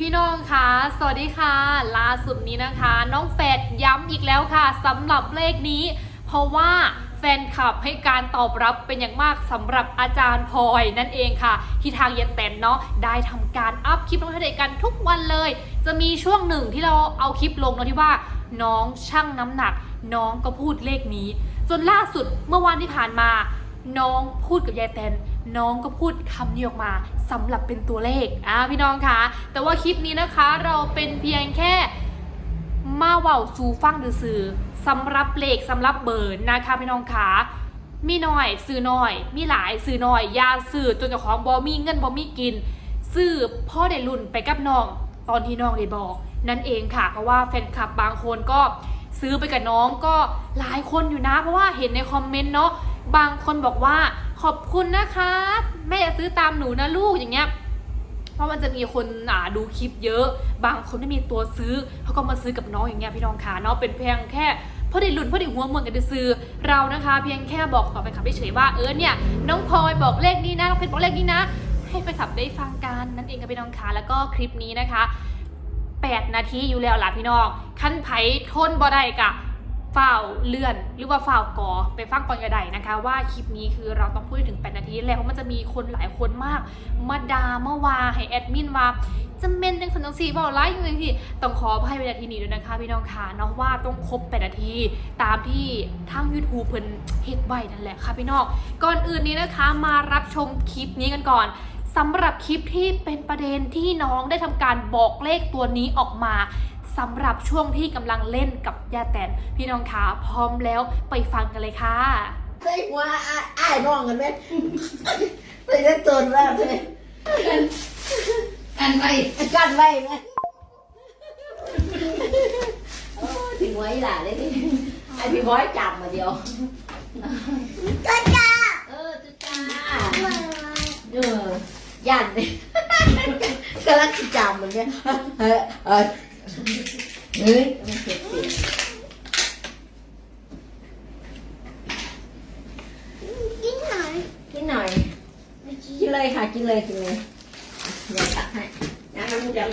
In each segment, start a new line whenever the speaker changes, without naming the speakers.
พี่น้องคะสวัสดีค่ะ ล่าสุดนี้นะคะ น้องแฟดย้ำอีกแล้วค่ะสำหรับเลขนี้ เพราะว่าแฟนคลับให้การตอบรับเป็นอย่างมากสำหรับอาจารย์พลอยนั่นเองค่ะ ที่ทางเย็นแตนเนาะได้ทำการอัพคลิปลงทะเลกันทุกวันเลย จะมีช่วงหนึ่งที่เราเอาคลิปลงเนาะที่ว่า น้องชั่งน้ำหนัก น้องก็พูดเลขนี้ จนล่าสุดเมื่อวานที่ผ่านมา น้องพูดกับยายแตน น้องก็พูดคำนี้ออกมาสำหรับเป็นตัวเลขอ่าพี่น้องคะแต่ว่าคลิปนี้นะคะเราเป็นเพียงแค่มาเว้าสู่ฟังซื่อๆสำหรับเลขสำหรับเบอร์นะคะพี่น้องคะมีน้อยซื้อน้อย มีหลายซื้อน้อยยาซื้อจนเจ้าของบอมีเงินบอมีกิน ซื้อพ่อได้รุ่นไปกับน้องตอนที่น้องได้บอก นั่นเองค่ะเพราะว่าแฟนคลับบางคนก็ซื้อไปกับน้องก็หลายคนอยู่นะ เพราะว่าเห็นในคอมเมนต์เนาะ บางคนบอกว่าขอบคุณนะคะแม่อย่าซื้อตามหนูนะลูกอย่างเงี้ยเพราะมันจะมีคนอ่าดูคลิปเยอะ บางคนไม่มีตัวซื้อเขาก็มาซื้อกับน้องอย่างเงี้ยพี่น้องค่ะเนาะเป็นเพียงแค่พอได้ลุ้นพอด้หัวเมืองกันไปซื้อเรานะคะ เพียงแค่บอกต่อไปขับเฉยว่าเออเนี่ยน้องพลอยบอกเลขนี้นะน้องเพชรบอกเลขนี้นะ ให้ไปขับได้ฟังกันนั่นเองกับพี่น้องค่ะแล้วก็คลิปนี้นะคะ 8 นาทีอยู่แล้วล่ะพี่น้องขั้นไผ่ทนบ่ได้กะ ฝ่าเลื่อนหรือว่าฝ่าก่อไปฟังก่อนกระไดนะคะ ว่าคลิปนี้คือเราต้องพูดถึง 8 นาทีแล้วเพราะมันจะมีคนหลายคนมาก มาดามาว่าให้แอดมินว่าจะเมนจังสันจังสีบอกไลฟ์อย่างที่ต้องขออภัยเวลาทีนี้ด้วยนะคะ พี่น้องค่ะเนาะว่าต้องครบ 8 นาที ตามที่ทาง YouTube เพิ่นเฮ็ดไว้นั่นแหละค่ะพี่น้องก่อนอื่นนี้นะคะ มารับชมคลิปนี้กันก่อนสำหรับคลิปที่เป็นประเด็นที่น้องได้ทำการบอกเลขตัวนี้ออกมา สำหรับช่วงที่กำลังเล่นกับยาแตนพี่น้องคะพร้อมแล้วไปฟังกันเลยค่ะ
ใส่หัวอ้ายอ้ายน้องกันไหมไปเล่นตนว่าเลย
อันไป
กันไว้ไหมโอ้ถึงไว้หล่ะเลยไอพี่บอยจับมาเดียว
ก็จะ
เออจุจ้าเออย่านเลยกำลังจะจับมันเนี่ยเออ เออเฮ้ยมันเผ็ดเผ็ด
กินหน่อย
กินหน่อยกินเลยค่ะกินเลยกินเลยเดี๋ยวตักให้นะน้ำมึงจะ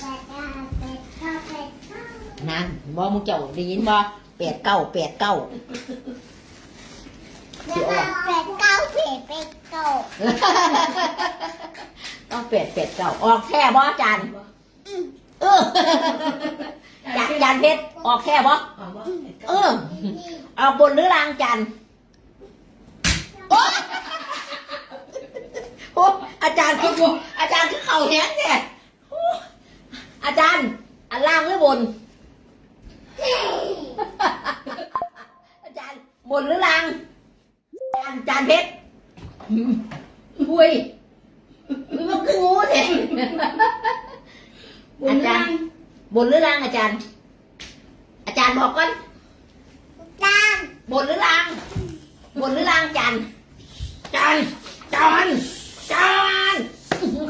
แต่ก็เป็ดก็เป็ดก็
นั่นบ่มึงเจ้าได้ยินบ่แปดเก้าแปดเก้า
แล้วก็เป็ดเก้าเป็ดเป็ดโต
ต้องแปดแปดเก้าออกแค่บ่จานเออ จานจานเพชรออกแค่บ่
เอาว่า
เออออกบนหรือล่างจานโอ๊ยโอ้อาจารย์คืออาจารย์คือเข่าแห้งเนี่ยโอ้อาจารย์อันล่างหรือบน อาจารย์บนหรือล่างจานจานเพชรอุ้ยอุ้ยมันคืองูเถอะอาจารย์บนหรือล่างอาจารย์อาจารย์บอกก่อน
จาน
บนหรือล่างบนหรือล่างจานจานจานจาน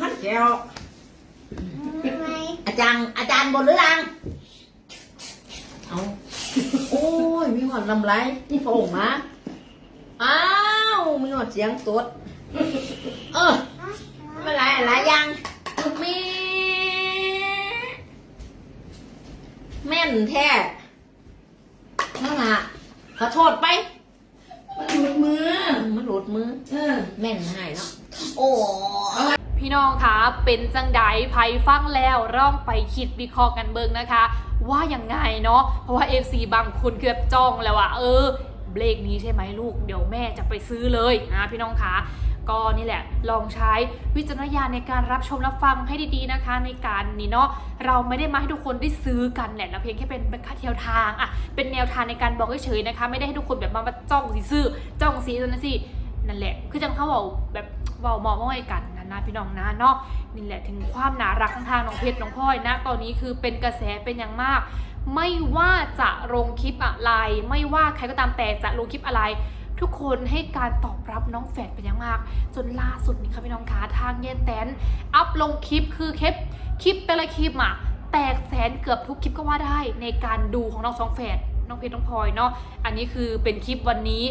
ขันแก้ว
ทำไม
อาจารย์อาจารย์บนหรือล่างเอาโอ้ยมีหอดลำไรนี่โผล่มาอ้าวมีหอดเสียงตดเออไม่เป็นไรอะไรยังมีแม่นแท้ นั่นล่ะขอโทษไป
มันหลุดมือ
มันหลุดมือ
เออ
แม่นให้เนาะ โอ้
พี่น้องคะเป็นจังไดไพฟังแล้วร่องไปคิดวิเคราะห์กันเบิงนะคะ ว่ายังไงเนาะ เพราะว่า FC บางคนเกือบจ้องแล้วว่าเออ เบรกนี้ใช่ไหมลูก เดี๋ยวแม่จะไปซื้อเลยนะพี่น้องคะ ก็นี่แหละ ลองใช้วิจารณญาณในการรับชมรับฟังให้ดีๆนะคะ ในการนี้เนาะเราไม่ได้มาให้ทุกคนได้ซื้อกันแหละเราเพียงแค่เป็นเป็นค่าเที่ยวทางอะเป็นแนวทางในการบอกเฉยๆนะคะ ไม่ได้ให้ทุกคนแบบมามาจ้องสีซื้อจ้องสีนั่นสินั่นแหละ คือจังเขาบอกแบบเบามองมองไอ้กันนะนะพี่น้องนะเนาะนี่แหละถึงความหนารักของทางน้องเพชรน้องพลอยนะตอนนี้คือเป็นกระแสเป็นอย่างมาก ไม่ว่าจะลงคลิปอะไร ไม่ว่าใครก็ตามแต่จะลงคลิปอะไร ทุกคนให้การตอบรับน้องแฝดเป็นอย่างมาก จนล่าสุดนี่ค่ะพี่น้องคะทางเย็นแตนอัพลงคลิปคือคลิปคลิปแต่ละคลิปอะแตกแสนเกือบทุกคลิปก็ว่าได้ในการดูของน้องสองแฝดน้องเพชรน้องพลอยเนาะ อันนี้คือเป็นคลิปวันนี้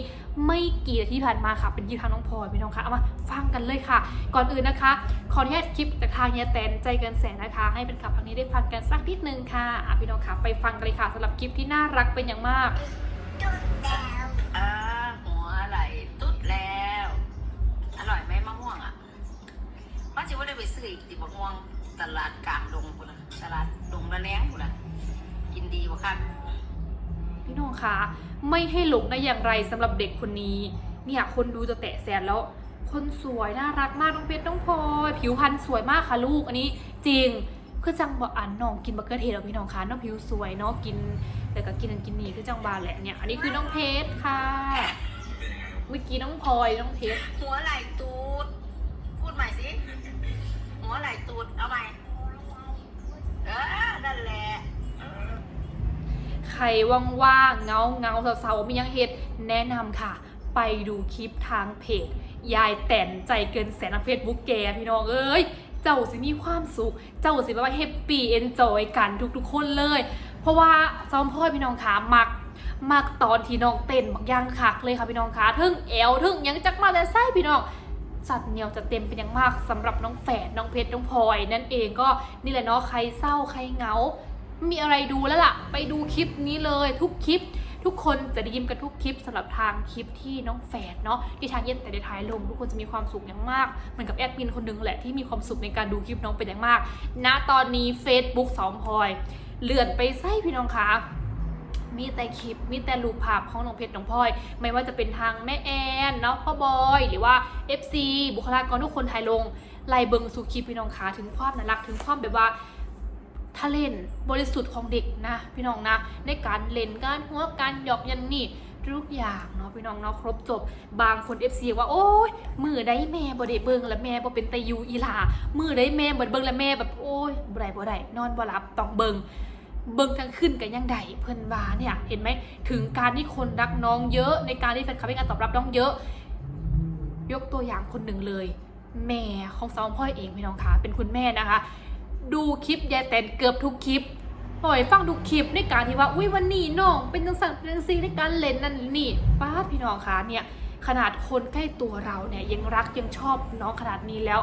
ไม่กี่นาทีที่ผ่านมาค่ะ เป็นคลิปทางน้องพลอยพี่น้องคะ เอามาฟังกันเลยค่ะ ก่อนอื่นนะคะ ขออนุญาตคลิปจากทางเฮียแตนใจเกินแสนนะคะ ให้เป็นขับทางนี้ได้ฟังกันสักนิดนึงค่ะอะพี่น้องคะไปฟังกันเลยค่ะสำหรับคลิปที่น่ารักเป็นอย่างมาก
ได้ไปซื้ออีกติมะม่วงตลาดกลางดงกูนะตลาดดงระแนงกูนะกินดีกว่าคัก
พี่น้องคะไม่ให้หลงได้อย่างไรสำหรับเด็กคนนี้ เนี่ยคนดูจะแตะแสนแล้ว คนสวยน่ารักมากน้องเพชรน้องพลอยผิวพรรณสวยมากค่ะลูกอันนี้จริงคือจังบอกอันน้องกินบักเกอร์เทสแล้วพี่น้องคะน้องผิวสวยเนาะกิน แต่ก็กินอันกินนี่คือจังบานแหละเนี่ยอันนี้คือน้องเพชรค่ะ เมื่อกี้น้องพลอยน้องเพชร
หัวไหลตู ใค
รว่างๆเงาเงาสาวๆมียังเฮ็ดแนะนำค่ะ ไปดูคลิปทางเพจยายแต่นใจเกินแสนเฟซบุ๊กแกพี่น้องเอ้ยเจ้าสิมีความสุข เจ้าสิแบบว่าแฮปปี้เอนจอยกันทุกๆคนเลย เพราะว่าซ้อมพ่อพี่น้องขามักมักตอนที่น้องเต้นบักย่างคักเลยค่ะพี่น้องคะทึ่งแอลทึ่งยังจักมาแต่ไส้พี่น้องจัดเหนียวจะเต็มเป็นอย่างมากสำหรับน้องแฝดน้องเพชรน้องพลอยนั่นเองก็นี่แหละเนาะใครเศร้าใครเหงา มีอะไรดูแล้วล่ะ ไปดูคลิปนี้เลยทุกคลิป ทุกคนจะได้ยิ้มกันทุกคลิปสำหรับทางคลิปที่น้องแฝดเนาะที่ทางเย็นแต่ในท้ายลง ทุกคนจะมีความสุขอย่างมาก เหมือนกับแอดมินคนหนึงแหละที่มีความสุขในการดูคลิปน้องเป็นอย่างมากณตอนนี้ Facebook สองพลอย เลื่อนไปไส้พี่น้องคะมีแต่คลิป มีแต่รูปภาพของน้องเพชรน้องพลอย ไม่ว่าจะเป็นทางแม่แอนเนาะพ่อบอย หรือว่า FC บุคลากรทุกคนถ่ายลงไล่เบิงสู่คลิปพี่น้องคะถึงความน่ารักถึงความแบบว่า เลนบริสุทธิ์ของเด็กนะพี่น้องนะ ในการเล่นการหัวการหยอกยันนี่ทุกอย่างเนาะพี่น้องเนาะครบจบบางคน FC ว่าโอ้ยมือได้แม่บ่ได้เบิงแล้วแม่บ่เป็นตะยูอีลามือได้แม่บ่ได้เบิงแล้วแม่แบบโอ้ยบ่ได้บ่ได้นอนบ่หลับต้องเบิงเบิ่งทั้งขึ้นกันยังไดเพิ่นว่าเนี่ยเห็นไหมถึงการที่คนรักน้องเยอะ ในการที่แฟนคลับให้การตอบรับน้องเยอะ ยกตัวอย่างคนหนึ่งเลย แม่ของสาวพ่อเองพี่น้องคะเป็นคุณแม่นะคะ ดูคลิปยายแตนเกือบทุกคลิปปล่อยฟังทุกคลิปในการที่ว่าอุ้ยวันนี้น้องเป็นจังสันเป็นจังซีในการเล่นนั่นนี่ป้าพี่น้องคะเนี่ยขนาดคนใกล้ตัวเราเนี่ยยังรักยังชอบน้องขนาดนี้แล้ว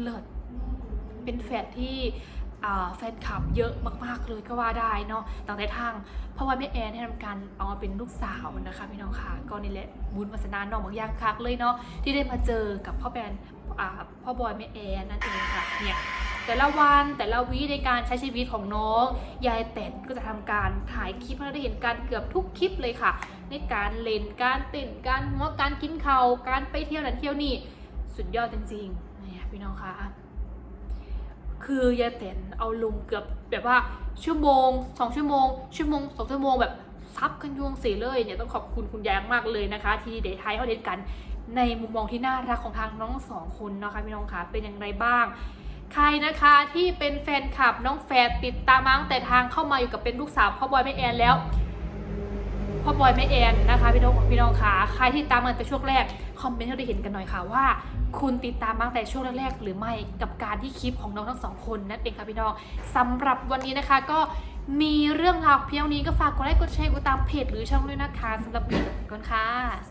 เลิศเป็นแฟนที่อ่าแฟนคลับเยอะมากๆเลยก็ว่าได้เนาะตั้งแต่ทาง เพราะว่าแม่แอนให้ทำการเอามาเป็นลูกสาวนะคะพี่น้องค่ะก็นี่แหละบุญวาสนาน้องบางอย่างคักเลยเนาะที่ได้มาเจอกับพ่อแบน พ่อบอยแม่แอนนั่นเองค่ะเนี่ยแต่ละวันแต่ละวีในการใช้ชีวิตของน้อง ยายแต่นก็จะทำการถ่ายคลิปให้เราได้เห็นการเกือบทุกคลิปเลยค่ะ ในการเล่นการเต้นการหัวการกินเขาการไปเที่ยวนั่นเที่ยวนี่สุดยอดจริงๆเนี่ยพี่น้องค่ะคือยายเต็นเอาลงเกือบแบบว่าชั่วโมงสองชั่วโมง ชั่วโมงสองชั่วโมงแบบซับกันยวงเสียเลยเนี่ยต้องขอบคุณคุณยายมากเลยนะคะ ที่เดทไทยเขาเดทกัน ในมุมมองที่น่ารักของทางน้องสองคนนะคะพี่น้องคะเป็นอย่างไรบ้าง ใครนะคะที่เป็นแฟนคลับน้องแฟดติดตามมาตั้งแต่ทางเข้ามาอยู่กับเป็นลูกสาวพ่อบอยแม่แอนแล้วพ่อบอยแม่แอนนะคะพี่น้องพี่น้องคะใครที่ตามมาแต่ช่วงแรกคอมเมนต์ให้เราได้เห็นกันหน่อยค่ะว่า คุณติดตามมาตั้งแต่ช่วงแรกๆหรือไม่กับการที่คลิปของน้องทั้งสองคนนั่นเองค่ะพี่น้องสำหรับวันนี้นะคะก็มีเรื่องราวเพียงนี้ก็ฝากกดไลค์กดแชร์กดตามเพจหรือช่องด้วยนะคะสำหรับวันนี้ก่อนค่ะ